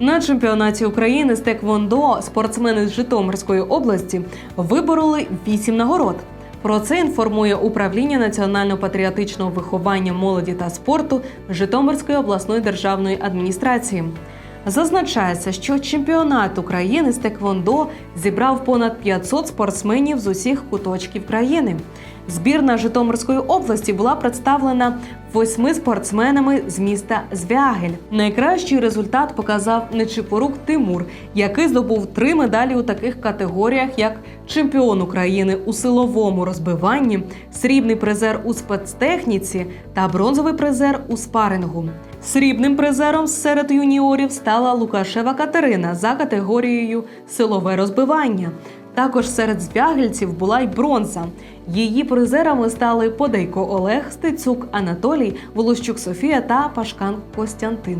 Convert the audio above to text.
На чемпіонаті України з Теквондо спортсмени з Житомирської області вибороли вісім нагород. Про це інформує управління національно-патріотичного виховання молоді та спорту Житомирської обласної державної адміністрації. Зазначається, що чемпіонат України з Теквондо зібрав понад 500 спортсменів з усіх куточків країни. Збірна Житомирської області була представлена восьми спортсменами з міста Звягель. Найкращий результат показав Нечипорук Тимур, який здобув три медалі у таких категоріях, як чемпіон України у силовому розбиванні, срібний призер у спецтехніці та бронзовий призер у спарингу. Срібним призером серед юніорів стала Лукашева Катерина за категорією силове розбивання. Також серед звягельців була й бронза. Її призерами стали Подейко Олег, Стецюк Анатолій, Волощук Софія та Пашкан Костянтин.